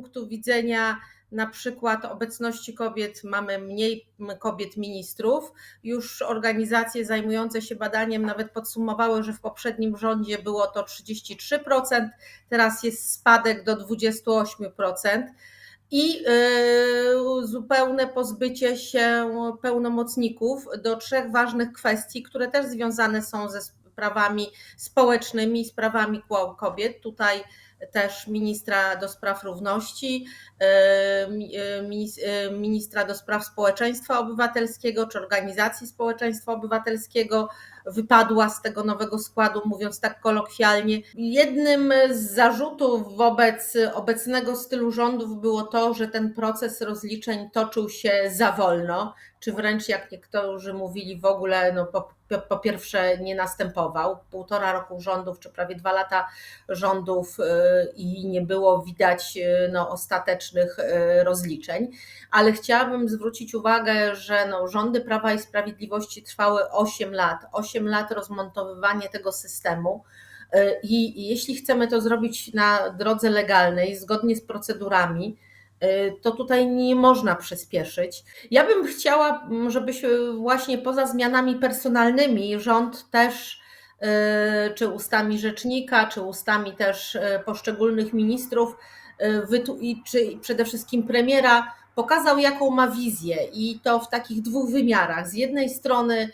punktu widzenia na przykład obecności kobiet mamy mniej kobiet ministrów. Już organizacje zajmujące się badaniem nawet podsumowały, że w poprzednim rządzie było to 33%, teraz jest spadek do 28% i yy, zupełne pozbycie się pełnomocników do trzech ważnych kwestii, które też związane są ze sprawami społecznymi, sprawami kobiet. Tutaj też ministra do spraw równości, ministra do spraw społeczeństwa obywatelskiego czy organizacji społeczeństwa obywatelskiego wypadła z tego nowego składu, mówiąc tak kolokwialnie. Jednym z zarzutów wobec obecnego stylu rządów było to, że ten proces rozliczeń toczył się za wolno, czy wręcz jak niektórzy mówili, w ogóle no, po, po pierwsze nie następował. Półtora roku rządów, czy prawie dwa lata rządów i nie było widać no, ostatecznych rozliczeń, ale chciałabym zwrócić uwagę, że no, rządy Prawa i Sprawiedliwości trwały 8 lat, 8 lat rozmontowywanie tego systemu. I jeśli chcemy to zrobić na drodze legalnej, zgodnie z procedurami, to tutaj nie można przyspieszyć. Ja bym chciała, żeby właśnie poza zmianami personalnymi rząd też, czy ustami rzecznika, czy ustami też poszczególnych ministrów, czy przede wszystkim premiera, pokazał, jaką ma wizję i to w takich dwóch wymiarach. Z jednej strony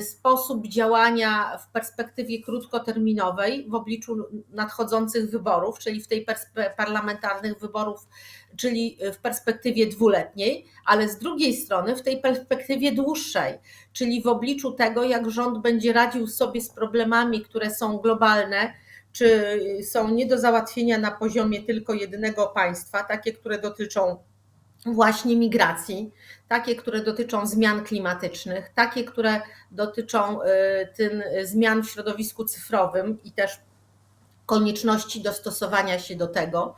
sposób działania w perspektywie krótkoterminowej w obliczu nadchodzących wyborów, czyli w tej parlamentarnych wyborów, czyli w perspektywie dwuletniej, ale z drugiej strony w tej perspektywie dłuższej, czyli w obliczu tego, jak rząd będzie radził sobie z problemami, które są globalne, czy są nie do załatwienia na poziomie tylko jednego państwa, takie, które dotyczą właśnie migracji, takie, które dotyczą zmian klimatycznych, takie, które dotyczą tym zmian w środowisku cyfrowym i też konieczności dostosowania się do tego.